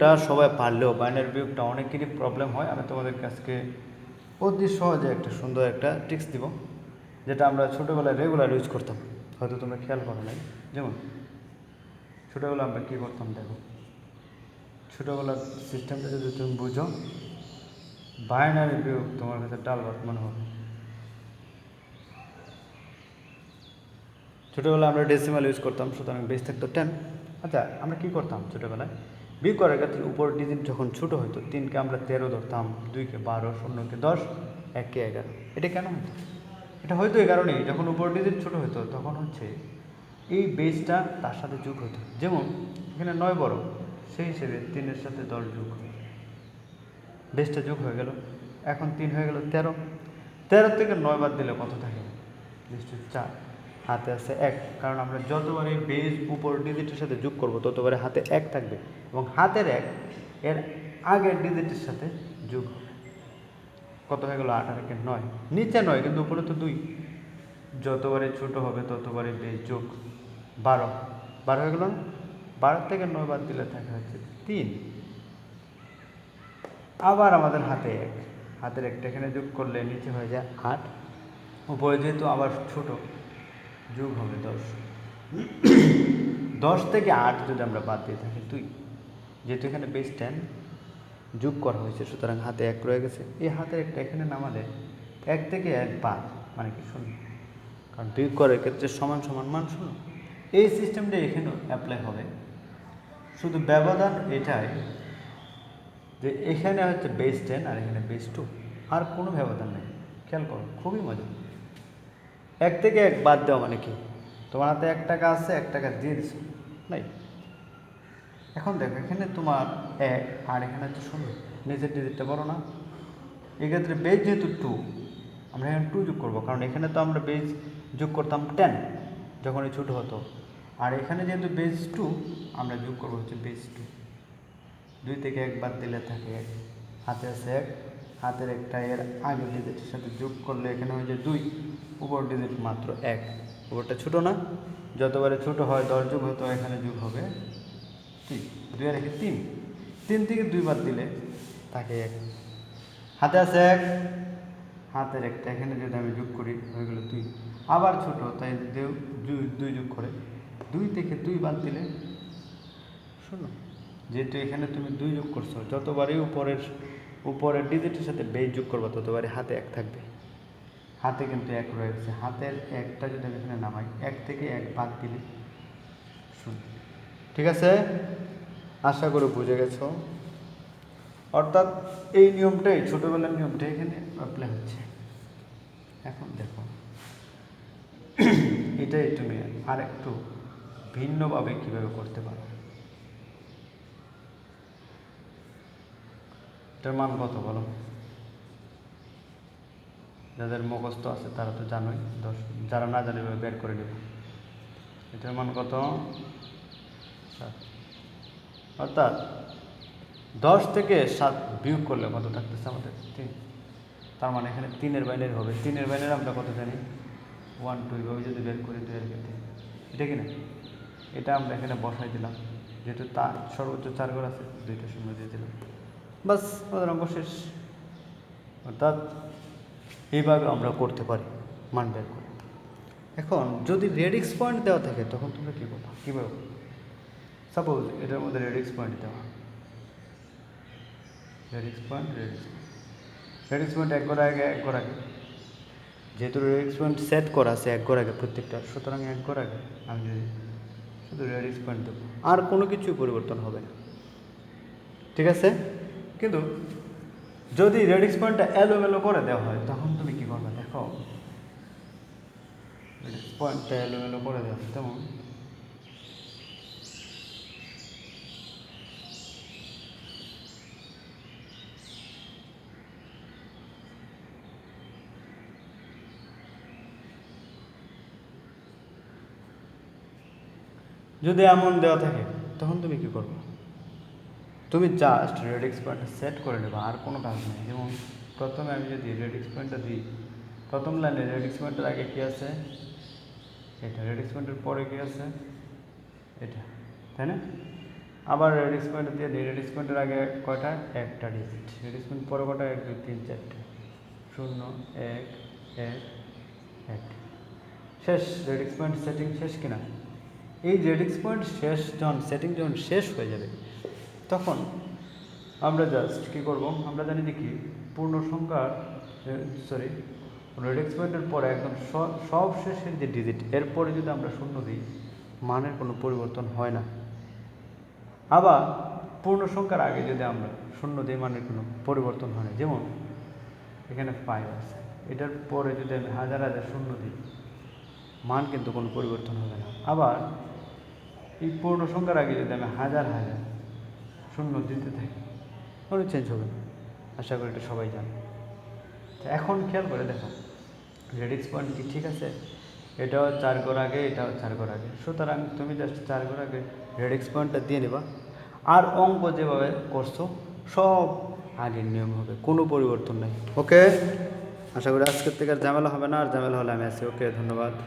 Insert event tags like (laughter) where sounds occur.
টা সবাই পারলেও বাইনারি বিয়োগটা অনেকেরই প্রবলেম হয়। আমি তোমাদের কাছকে অতি সহজে একটা সুন্দর একটা টিক্স দিব, যেটা আমরা ছোটোবেলায় রেগুলার ইউজ করতাম। হয়তো তোমরা খেয়াল করো নাই। যেমন ছোটোবেলায় আমরা কী করতাম দেখো? ছোটোবেলার সিস্টেমটা যদি তুমি বুঝো, বাইনারি বিয়োগ তোমার কাছে ডাল ভাত মনে হবে। ছোটোবেলায় আমরা ডেসিমাল ইউজ করতাম, সুতরাং বেশ থাকতো টেন আচ্ছা আমরা কী করতাম ছোটোবেলায়? বিয়োগ করার ক্ষেত্রে উপর ডিজিট যখন ছোটো হতো, তিনকে আমরা তেরো ধরতাম, দুইকে বারো শূন্যকে দশ এককে এগারো। এটা কেন হতো? এটা হয়তো এই কারণেই, যখন উপর ডিজিট ছোটো হতো, তখন হচ্ছে এই বেসটা তার সাথে যোগ হতো। যেমন, এখানে নয় বড় সেই হিসেবে তিনের সাথে দশ যোগ বেসটা যোগ হয়ে গেল। এখন তিন হয়ে গেল তেরো। তেরো থেকে নয় বাদ দিলে কত থাকে? নিশ্চয়ই চার। হাতে আছে এক। কারণ আমরা যতবার বেস উপর ডিজিটের সাথে যোগ করব ততবারে হাতে এক থাকবে। এবং হাতের এক, এর আগের ডিজিটের সাথে যোগ। কত হয়ে গেল? আট আর একে নয়। নিচে নয়, কিন্তু উপরে তো দুই। যতবারে ছোট হবে ততবারে বেশ যোগ বারো। বারো হয়ে গেল বারো থেকে নয় বাদ দিলে থাকে হচ্ছে তিন। আবার আমাদের হাতে এক। হাতের একটা এখানে যোগ করলে নিচে হয়ে যায় আট। উপরে যেহেতু আবার ছোট যোগ হবে দশ। দশ থেকে আট যদি আমরা বাদ দিয়ে থাকি, দুই। যেহেতু এখানে বেস টেন যোগ করা হয়েছে, সুতরাং হাতে এক রয়ে গেছে। এই হাতের একটা এখানে নামালে এক থেকে এক বাদ মানে কি শূন্য? কারণ দুই করার ক্ষেত্রে সমান সমান মান শূন্য। এই সিস্টেমটা এখানেও অ্যাপ্লাই হবে। শুধু ব্যবধান এটাই যে এখানে হচ্ছে বেস টেন আর এখানে বেস টু আর কোনো ব্যবধান নেই। খেয়াল করো, খুবই মজা এক থেকে এক বাদ দেওয়া মানে কি? তোমার হাতে এক টাকা আছে, এক টাকা দিয়ে দিছো। নাই। এখন দেখো, এখানে তোমার এক, আর এখানে হচ্ছে শূন্য। নিজের ডিজিটটা বলো না। এক্ষেত্রে বেজ যেহেতু টু আমরা এখানে টু যোগ করব। কারণ এখানে তো আমরা বেজ যোগ করতাম টেন যখন ছোটো হতো। আর এখানে যেহেতু বেজ টু আমরা যোগ করব হচ্ছে বেজ টু দুই থেকে এক বাদ দিলে থাকে এক। হাতে আছে এক। হাতের একটা এর আগের ডিজিটের সাথে যোগ করলে এখানে হয়ে যায় দুই, উপর ডিজিট মাত্র এক। উপরটা ছোটো না, যতবারে ছোট হয় দশ যোগ হতো এখানে যোগ হবে তিন। দুই আর তিন। তিন থেকে দুই বাদ দিলে তাকে এক। হাতে আছে এক, হাতের একটা, এখানে যদি আমি যোগ করি, হয়ে গেলো দুই। আবার ছোট, তাই দেও দুই দুই যোগ করে। দুই থেকে দুই বাদ দিলে শোনো যেহেতু এখানে তুমি দুই যোগ করছ, যতবারই উপরের উপরের ডিজিটের সাথে বেজ যোগ করব ততবারই হাতে এক থাকবে। হাতে কিন্তু এক রয়েছে হাতের একটা যদি আমি এখানে নামাই, এক থেকে এক বাদ দিলে শূন্য। ঠিক আছে? আশা করি বুঝে গেছো। অর্থাৎ এই নিয়মটাই ছোটোবেলার নিয়মটা এখানে অ্যাপ্লাই হচ্ছে। এখন দেখো। (clears throat) এটাই তুমি আর একটু ভিন্নভাবে কীভাবে করতে পারো। এটার মান কত বলো? যাদের মুখস্থ আছে তারা তো জানোই, দশ, যারা না জানে বের করে নেব। এটার মান কত? অর্থাৎ দশ থেকে সাত বিয়োগ করলে কত থাকতেছে আমাদের? তিন। তার মানে এখানে তিনের বাইনের হবে। তিনের বাইনের আমরা কত জানি? ওয়ান, টু, এইভাবে যদি বের করি দুইয়ের ক্ষেত্রে এটা কি না? এটা আমরা এখানে বসাই দিলাম। যেহেতু তার সর্বোচ্চ চার ঘর আছে, দুইটা শূন্য দিয়ে দিলাম। বাস আমাদের অঙ্ক শেষ। অর্থাৎ এইভাবে আমরা করতে পারি, মান বের করে। এখন যদি রেডিক্স পয়েন্ট দেওয়া থাকে, তখন তোমরা কী করব? কীভাবে সাপোজ এটার মধ্যে রেডিক্স পয়েন্ট দেওয়া। Radix point radix radix point এক ঘর আগে, এক ঘর আগে। যেহেতু রেডিক্স পয়েন্ট সেট করা আছে এক ঘর আগে প্রত্যেকটা, সুতরাং এক ঘর আগে আমি যদি শুধু রেডিক্স পয়েন্ট দেবো, আর কোনো কিছুই পরিবর্তন হবে না। ঠিক আছে? কিন্তু যদি রেডিক্স পয়েন্টটা এলোমেলো করে দেওয়া হয়, তখন তুমি কী করবে দেখো? রেডিক্স পয়েন্টটা এলোমেলো করে দেওয়া হয়, তেমন। যদি এমন দেওয়া থাকে, তখন তুমি কী করবে? তুমি জাস্ট রেডিক্স পয়েন্টটা সেট করে নেবে, আর কোনো কাজ নেই। যেমন প্রথমে আমি যদি রেডিক্স পয়েন্টটা দিই, প্রথম লাইনে রেডিক্স পয়েন্টের আগে কী আছে? এটা রেডিক্স পয়েন্টের পরে কী আছে? এটা, তাই না? আবার রেডিক্স পয়েন্ট দিয়ে দিই রেডিক্স পয়েন্টের আগে কয়টা? একটা ডিজিট রেডিক্স পয়েন্ট পরে কটা এক, দুই, তিন, চারটে। শূন্য, এক এক এক। শেষ রেডিক্স পয়েন্ট সেটিং শেষ কিনা? এই রেডিক্স পয়েন্ট শেষ, যখন সেটিং যখন শেষ হয়ে যাবে তখন আমরা জাস্ট কী করব? আমরা জানি যে কি? পূর্ণ সংখ্যার সরি রেডিক্স পয়েন্টের পরে একদম সব শেষের যে ডিজিট এরপরে যদি আমরা শূন্য দিই, মানের কোনো পরিবর্তন হয় না। আবার পূর্ণ সংখ্যার আগে যদি আমরা শূন্য দিই, মানের কোনো পরিবর্তন হয় না। যেমন, এখানে ফাইভ আছে। এটার পরে যদি আমি হাজার হাজার শূন্য দিই, মান কিন্তু কোনো পরিবর্তন হবে না। আবার এই পূর্ণ সংখ্যার আগে যদি আমি হাজার হাজার শূন্য দিতে থাকি কোনো চেঞ্জ হবে আশা করি এটা সবাই জানে। তো এখন খেয়াল করে দেখো রেডিক্স পয়েন্ট কি ঠিক আছে? এটাও চার ঘর আগে, এটাও চার ঘর আগে। সুতরাং তুমি জাস্ট চার ঘর আগে রেডিক্স পয়েন্টটা দিয়ে নেবা। আর অঙ্ক যেভাবে করছ, সব আগের নিয়ম হবে। কোনো পরিবর্তন নেই। ওকে আশা করি আজকের থেকে আর ঝামেলা হবে না। আর ঝামেলা হলে আমি আছি। ওকে ধন্যবাদ।